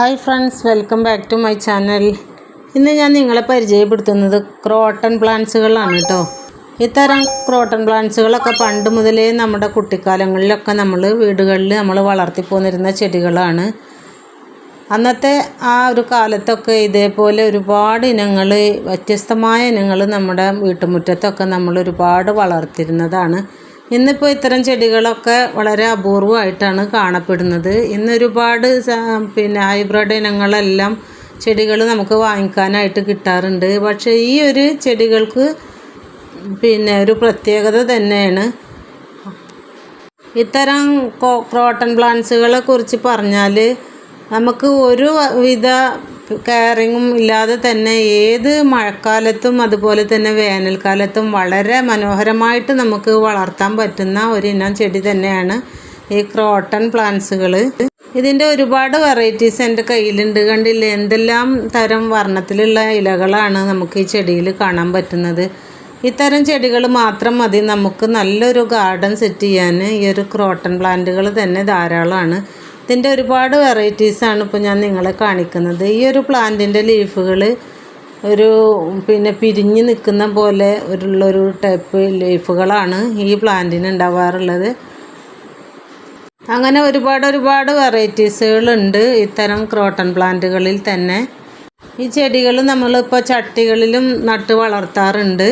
Hi friends welcome back to my channel. ഇന്ന് ഞാൻ നിങ്ങളെ പരിചയപ്പെടുത്തുന്നത് ക്രോട്ടൺ പ്ലാന്റ്സുകളാണ് കേട്ടോ. ഇത്തരം ക്രോട്ടൺ പ്ലാന്റ്സുകളൊക്കെ പണ്ട് മുതലേ നമ്മുടെ കുട്ടിക്കാലങ്ങളിലൊക്കെ നമ്മൾ വീടുകളിൽ നമ്മൾ വളർത്തി പോന്നിരുന്ന ചെടികളാണ്. അന്നത്തെ ആ ഒരു കാലത്തൊക്കെ ഇതേപോലെ ഒരുപാട് ഇനങ്ങൾ വ്യത്യസ്തമായ ഇനങ്ങൾ നമ്മുടെ വീട്ടുമുറ്റത്തൊക്കെ നമ്മൾ ഒരുപാട് വളർത്തിയിരുന്നതാണ് ഇന്നിപ്പോൾ ഇത്തരം ചെടികളൊക്കെ വളരെ അപൂർവമായിട്ടാണ് കാണപ്പെടുന്നത്. ഇന്നൊരുപാട് പിന്നെ ഹൈബ്രിഡ് ഇനങ്ങളെല്ലാം ചെടികൾ നമുക്ക് വാങ്ങിക്കാനായിട്ട് കിട്ടാറുണ്ട്. പക്ഷേ ഈ ഒരു ചെടികൾക്ക് പിന്നെ ഒരു പ്രത്യേകത തന്നെയാണ്. ഇത്തരം ക്രോട്ടൺ പ്ലാന്റ്സുകളെ കുറിച്ച് പറഞ്ഞാൽ നമുക്ക് ഒരു വിധ കെയറിങ്ങും ഇല്ലാതെ തന്നെ ഏത് മഴക്കാലത്തും അതുപോലെ തന്നെ വേനൽക്കാലത്തും വളരെ മനോഹരമായിട്ട് നമുക്ക് വളർത്താൻ പറ്റുന്ന ഒരു ഇനം ചെടി തന്നെയാണ് ഈ ക്രോട്ടൺ പ്ലാന്റ്സുകൾ ഇതിന്റെ ഒരുപാട് വെറൈറ്റീസ് എന്റെ കയ്യിലുണ്ട്. കണ്ടില്ലേ? എന്തെല്ലാം തരം വർണത്തിലുള്ള ഇലകളാണ് നമുക്ക് ഈ ചെടിയിൽ കാണാൻ പറ്റുന്നത്. ഇത്തരം ചെടികൾ മാത്രം മതി. നമുക്ക് നല്ലൊരു ഗാർഡൻ സെറ്റ് ചെയ്യാൻ ഈ ഒരു ക്രോട്ടൺ പ്ലാന്റുകൾ തന്നെ ധാരാളമാണ്. ഇതിന്റെ ഒരുപാട് വെറൈറ്റീസാണ് ഇപ്പോൾ ഞാൻ നിങ്ങളെ കാണിക്കുന്നത്. ഈ ഒരു പ്ലാന്റിന്റെ ലീഫുകൾ ഒരു പിന്നെ പിരിഞ്ഞ് നിൽക്കുന്ന പോലെ ഉള്ളൊരു ടൈപ്പ് ലീഫുകളാണ് ഈ പ്ലാന്റിന് ഉണ്ടാവാറുള്ളത്. അങ്ങനെ ഒരുപാട് ഒരുപാട് വെറൈറ്റീസുകളുണ്ട് ഇത്തരം ക്രോട്ടൺ പ്ലാന്റുകളിൽ തന്നെ. ഈ ചെടികൾ നമ്മളിപ്പോൾ ചട്ടികളിലും നട്ട് വളർത്താറുണ്ട്.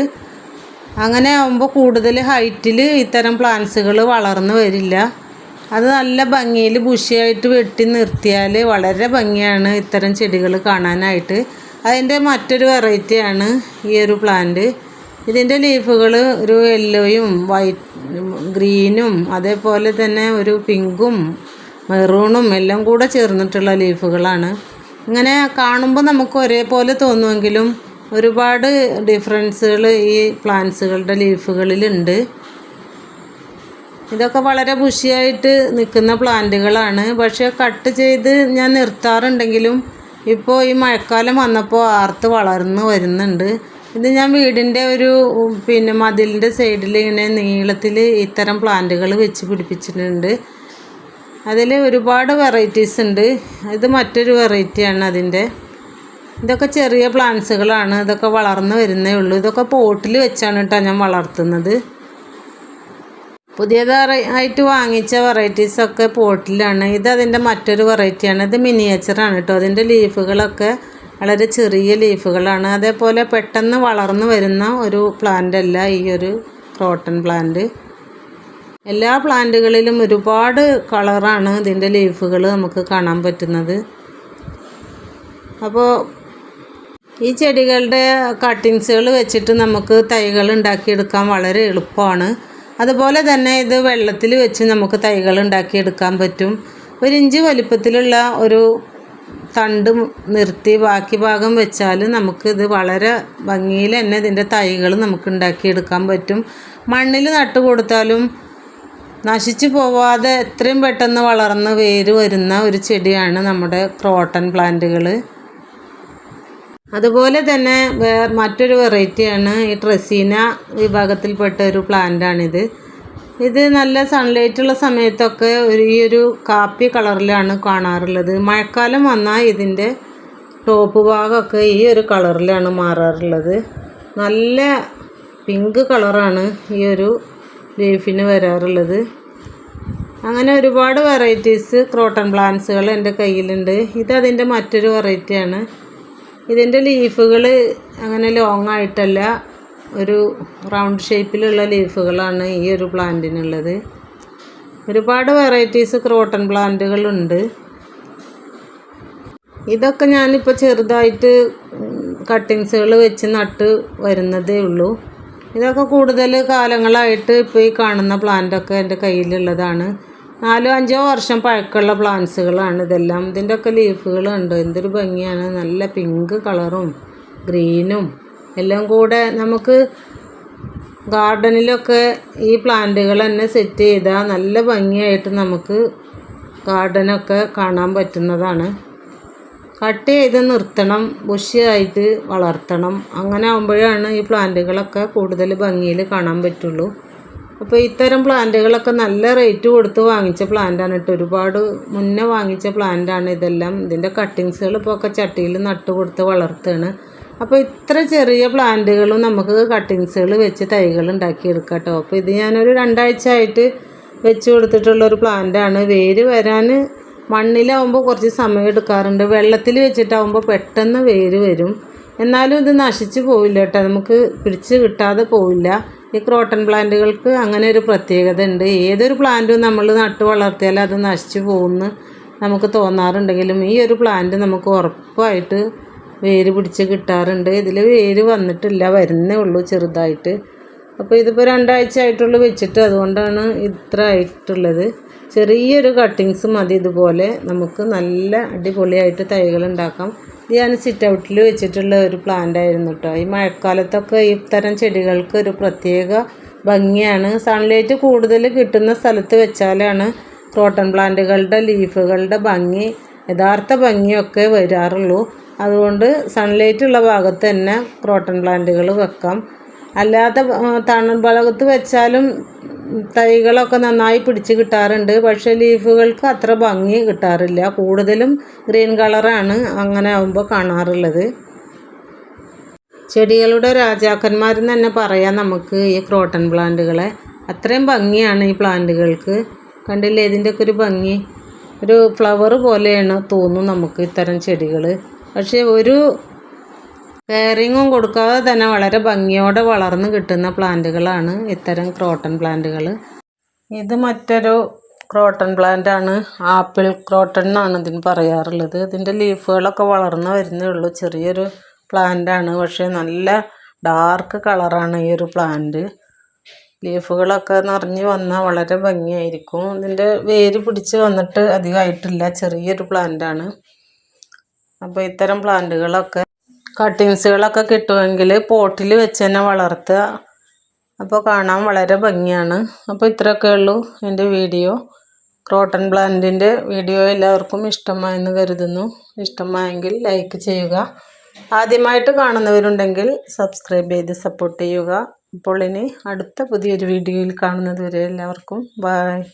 അങ്ങനെ ആകുമ്പോൾ കൂടുതൽ ഹൈറ്റിൽ ഇത്തരം പ്ലാന്റ്സുകൾ വളർന്നു വരില്ല. അത് നല്ല ഭംഗിയിൽ ബുഷിയായിട്ട് വെട്ടി നിർത്തിയാൽ വളരെ ഭംഗിയാണ് ഇത്തരം ചെടികൾ കാണാനായിട്ട്. അതിന്റെ മറ്റൊരു വെറൈറ്റിയാണ് ഈ ഒരു പ്ലാന്റ് ഇതിന്റെ ലീഫുകൾ ഒരു യെല്ലോയും വൈറ്റ് ഗ്രീനും അതേപോലെ തന്നെ ഒരു പിങ്കും മെറൂണും എല്ലാം കൂടെ ചേർന്നിട്ടുള്ള ലീഫുകളാണ് ഇങ്ങനെ കാണുമ്പോൾ നമുക്ക് ഒരേപോലെ തോന്നുമെങ്കിലും ഒരുപാട് ഡിഫറൻസുകൾ ഈ പ്ലാന്റ്സുകളുടെ ലീഫുകളിലുണ്ട് ഇതൊക്കെ വളരെ ബുഷിയായിട്ട് നിൽക്കുന്ന പ്ലാന്റുകളാണ്. പക്ഷേ കട്ട് ചെയ്ത് ഞാൻ നിർത്താറുണ്ടെങ്കിലും ഇപ്പോൾ ഈ മഴക്കാലം വന്നപ്പോൾ ആർത്ത് വളർന്നു വരുന്നുണ്ട്. ഇത് ഞാൻ വീടിന്റെ ഒരു പിന്നെ മതിലിന്റെ സൈഡിൽ ഇങ്ങനെ നീളത്തിൽ ഇത്തരം പ്ലാന്റുകൾ വെച്ച് പിടിപ്പിച്ചിട്ടുണ്ട്. അതിൽ ഒരുപാട് വെറൈറ്റീസ് ഉണ്ട്. ഇത് മറ്റൊരു വെറൈറ്റിയാണ് അതിന്റെ ഇതൊക്കെ ചെറിയ പ്ലാന്റ്സുകളാണ്. ഇതൊക്കെ വളർന്നു വരുന്നേ ഉള്ളൂ. ഇതൊക്കെ പോട്ടിൽ വെച്ചാണ് കേട്ടോ ഞാൻ വളർത്തുന്നത്. പുതിയതായി വാങ്ങിച്ച വാങ്ങിച്ച വെറൈറ്റീസൊക്കെ പോട്ടിലാണ്. ഇത് അതിന്റെ മറ്റൊരു വെറൈറ്റിയാണ് ഇത് മിനിയേച്ചറാണ് കേട്ടോ അതിന്റെ ലീഫുകളൊക്കെ വളരെ ചെറിയ ലീഫുകളാണ് അതേപോലെ പെട്ടെന്ന് വളർന്നു വരുന്ന ഒരു പ്ലാന്റ് അല്ല ഈ ഒരു ക്രോട്ടൺ പ്ലാന്റ് എല്ലാ പ്ലാന്റുകളിലും ഒരുപാട് കളറാണ് ഇതിന്റെ ലീഫുകൾ നമുക്ക് കാണാൻ പറ്റുന്നത്. അപ്പോൾ ഈ ചെടികളുടെ കട്ടിങ്സുകൾ വെച്ചിട്ട് നമുക്ക് തൈകൾ ഉണ്ടാക്കിയെടുക്കാൻ വളരെ എളുപ്പമാണ്. അതുപോലെ തന്നെ ഇത് വെള്ളത്തിൽ വെച്ച് നമുക്ക് തൈകൾ ഉണ്ടാക്കിയെടുക്കാൻ പറ്റും. ഒരു ഇഞ്ച് വലിപ്പത്തിലുള്ള ഒരു തണ്ട് നിർത്തി ബാക്കി ഭാഗം വെച്ചാൽ നമുക്കിത് വളരെ ഭംഗിയിൽ തന്നെ ഇതിന്റെ തൈകൾ നമുക്ക് ഉണ്ടാക്കിയെടുക്കാൻ പറ്റും. മണ്ണിൽ നട്ടു കൊടുത്താലും നശിച്ചു പോവാതെ എത്രയും പെട്ടെന്ന് വളർന്ന് വേര് വരുന്ന ഒരു ചെടിയാണ് നമ്മുടെ ക്രോട്ടൺ പ്ലാന്റുകൾ. അതുപോലെ തന്നെ വേ മറ്റൊരു വെറൈറ്റിയാണ് ഈ ട്രസീന വിഭാഗത്തിൽപ്പെട്ട ഒരു പ്ലാന്റാണിത് ഇത് നല്ല സൺലൈറ്റുള്ള സമയത്തൊക്കെ ഒരു ഈ ഒരു കാപ്പി കളറിലാണ് കാണാറുള്ളത്. മഴക്കാലം വന്നാൽ ഇതിന്റെ ടോപ്പ് ഭാഗമൊക്കെ ഈ ഒരു കളറിലാണ് മാറാറുള്ളത്. നല്ല പിങ്ക് കളറാണ് ഈ ഒരു ലീഫിന് വരാറുള്ളത്. അങ്ങനെ ഒരുപാട് വെറൈറ്റീസ് ക്രോട്ടൺ പ്ലാന്റ്സുകൾ എന്റെ കയ്യിലുണ്ട്. ഇത് മറ്റൊരു വെറൈറ്റിയാണ് ഇതിന്റെ ലീഫുകൾ അങ്ങനെ ലോങ് ആയിട്ടല്ല. ഒരു റൗണ്ട് ഷേപ്പിലുള്ള ലീഫുകളാണ് ഈ ഒരു പ്ലാന്റിനുള്ളത്. ഒരുപാട് വെറൈറ്റീസ് ക്രോട്ടൺ പ്ലാന്റുകളുണ്ട് ഇതൊക്കെ ഞാനിപ്പോൾ ചെറുതായിട്ട് കട്ടിങ്സുകൾ വെച്ച് നട്ട് വരുന്നതേ ഉള്ളൂ. ഇതൊക്കെ കൂടുതൽ കാലങ്ങളായിട്ട് ഇപ്പോൾ ഈ കാണുന്ന പ്ലാന്റൊക്കെ എന്റെ കയ്യിലുള്ളതാണ്. നാലോ അഞ്ചോ വർഷം പഴക്കമുള്ള പ്ലാന്റ്സുകളാണ് ഇതെല്ലാം. ഇതിന്റെ ഒക്കെ ലീഫുകളുണ്ട്. എന്തൊരു ഭംഗിയാണ്. നല്ല പിങ്ക് കളറും ഗ്രീനും എല്ലാം കൂടെ നമുക്ക് ഗാർഡനിലൊക്കെ ഈ പ്ലാന്റുകൾ തന്നെ സെറ്റ് ചെയ്താൽ നല്ല ഭംഗിയായിട്ട് നമുക്ക് ഗാർഡനൊക്കെ കാണാൻ പറ്റുന്നതാണ്. കട്ട് ചെയ്ത് നിർത്തണം. ബുഷിയായിട്ട് വളർത്തണം. അങ്ങനെ ആകുമ്പോഴാണ് ഈ പ്ലാന്റുകളൊക്കെ കൂടുതൽ ഭംഗിയിൽ കാണാൻ പറ്റുള്ളൂ. അപ്പോൾ ഇത്തരം പ്ലാന്റുകളൊക്കെ നല്ല റേറ്റ് കൊടുത്ത് വാങ്ങിച്ച പ്ലാന്റാണ് കേട്ടോ ഒരുപാട് മുന്നേ വാങ്ങിച്ച പ്ലാന്റാണ് ഇതെല്ലാം. ഇതിന്റെ കട്ടിങ്സുകൾ ഇപ്പോൾ ഒക്കെ ചട്ടിയിൽ നട്ട് കൊടുത്ത് വളർത്തുകയാണ് അപ്പോൾ ഇത്ര ചെറിയ പ്ലാന്റുകളും നമുക്ക് കട്ടിങ്സുകൾ വെച്ച് തൈകൾ ഉണ്ടാക്കിയെടുക്കാം കേട്ടോ അപ്പോൾ ഇത് ഞാനൊരു രണ്ടാഴ്ച ആയിട്ട് വെച്ച് കൊടുത്തിട്ടുള്ള ഒരു പ്ലാന്റാണ് വേര് വരാൻ മണ്ണിലാവുമ്പോൾ കുറച്ച് സമയം എടുക്കാറുണ്ട്. വെള്ളത്തിൽ വെച്ചിട്ടാവുമ്പോൾ പെട്ടെന്ന് വേര് വരും. എന്നാലും ഇത് നശിച്ചു പോവില്ല കേട്ടോ നമുക്ക് പിടിച്ച് കിട്ടാതെ പോവില്ല. ഈ ക്രോട്ടൺ പ്ലാന്റുകൾക്ക് അങ്ങനെ ഒരു പ്രത്യേകത ഉണ്ട്. ഏതൊരു പ്ലാന്റും നമ്മൾ നട്ട് വളർത്തിയാൽ അത് നശിച്ചു പോകുമെന്ന് നമുക്ക് തോന്നാറുണ്ടെങ്കിലും ഈ ഒരു പ്ലാന്റ് നമുക്ക് ഉറപ്പായിട്ട് വേര് പിടിച്ച് കിട്ടാറുണ്ട്. ഇതിൽ വേര് വന്നിട്ടില്ല വരുന്നേ ഉള്ളൂ ചെറുതായിട്ട്. അപ്പോൾ ഇതിപ്പോൾ രണ്ടാഴ്ച ആയിട്ടുള്ളൂ വെച്ചിട്ട് അതുകൊണ്ടാണ് ഇത്ര ആയിട്ടുള്ളത്. ചെറിയൊരു കട്ടിങ്സ് മതി ഇതുപോലെ നമുക്ക് നല്ല അടിപൊളിയായിട്ട് തൈകൾ ഉണ്ടാക്കാം. ഇത് ഞാൻ സിറ്റ് ഔട്ടിൽ വെച്ചിട്ടുള്ള ഒരു പ്ലാന്റ് ആയിരുന്നു കേട്ടോ ഈ മഴക്കാലത്തൊക്കെ ഇത്തരം ചെടികൾക്ക് ഒരു പ്രത്യേക ഭംഗിയാണ്. സൺലൈറ്റ് കൂടുതൽ കിട്ടുന്ന സ്ഥലത്ത് വെച്ചാലാണ് ക്രോട്ടൺ പ്ലാന്റുകളുടെ ലീഫുകളുടെ ഭംഗി യഥാർത്ഥ ഭംഗിയൊക്കെ വരാറുള്ളൂ. അതുകൊണ്ട് സൺലൈറ്റ് ഉള്ള ഭാഗത്ത് തന്നെ ക്രോട്ടൺ പ്ലാന്റുകൾ വെക്കാം. അല്ലാത്ത തണൽ ഭാഗത്ത് വെച്ചാലും തൈകളൊക്കെ നന്നായി പിടിച്ച് കിട്ടാറുണ്ട്. പക്ഷേ ലീഫുകൾക്ക് അത്ര ഭംഗി കിട്ടാറില്ല. കൂടുതലും ഗ്രീൻ കളറാണ് അങ്ങനെ ആകുമ്പോൾ കാണാറുള്ളത്. ചെടികളുടെ രാജാക്കന്മാരെന്ന് തന്നെ പറയാം നമുക്ക് ഈ ക്രോട്ടൺ പ്ലാന്റുകളെ. അത്രയും ഭംഗിയാണ് ഈ പ്ലാന്റുകൾക്ക്. കണ്ടില്ലേ? ഇതിന്റെയൊക്കെ ഒരു ഭംഗി. ഒരു ഫ്ലവർ പോലെയാണ് തോന്നും നമുക്ക് ഇത്തരം ചെടികൾ പക്ഷേ ഒരു കെയറിങ്ങും കൊടുക്കാതെ തന്നെ വളരെ ഭംഗിയോടെ വളർന്ന് കിട്ടുന്ന പ്ലാന്റുകളാണ് ഇത്തരം ക്രോട്ടൺ പ്ലാന്റുകൾ. ഇത് മറ്റൊരു ക്രോട്ടൺ പ്ലാന്റ് ആണ് ആപ്പിൾ ക്രോട്ടൺ എന്നാണ് ഇതിന് പറയാറുള്ളത്. ഇതിന്റെ ലീഫുകളൊക്കെ വളർന്ന് വരുന്നേ ഉള്ളൂ. ചെറിയൊരു പ്ലാന്റ് ആണ് പക്ഷേ നല്ല ഡാർക്ക് കളറാണ് ഈ ഒരു പ്ലാന്റ്. ലീഫുകളൊക്കെ നിറഞ്ഞു വന്നാൽ വളരെ ഭംഗിയായിരിക്കും. ഇതിന്റെ വേര് പിടിച്ച് വന്നിട്ട് അധികമായിട്ടില്ല. ചെറിയൊരു പ്ലാന്റ് ആണ് അപ്പോൾ ഇത്തരം പ്ലാന്റുകളൊക്കെ കട്ടിങ്സുകളൊക്കെ കിട്ടുമെങ്കിൽ പോട്ടിൽ വെച്ച് തന്നെ വളർത്തുക. അപ്പോൾ കാണാൻ വളരെ ഭംഗിയാണ്. അപ്പോൾ ഇത്രയൊക്കെ ഉള്ളൂ എന്റെ വീഡിയോ. ക്രോട്ടൺ പ്ലാന്റിന്റെ വീഡിയോ എല്ലാവർക്കും ഇഷ്ടമായെന്ന് കരുതുന്നു. ഇഷ്ടമായെങ്കിൽ ലൈക്ക് ചെയ്യുക. ആദ്യമായിട്ട് കാണുന്നവരുണ്ടെങ്കിൽ സബ്സ്ക്രൈബ് ചെയ്ത് സപ്പോർട്ട് ചെയ്യുക. അപ്പോൾ ഇനി അടുത്ത പുതിയൊരു വീഡിയോയിൽ കാണുന്നത് വരെ എല്ലാവർക്കും ബായ്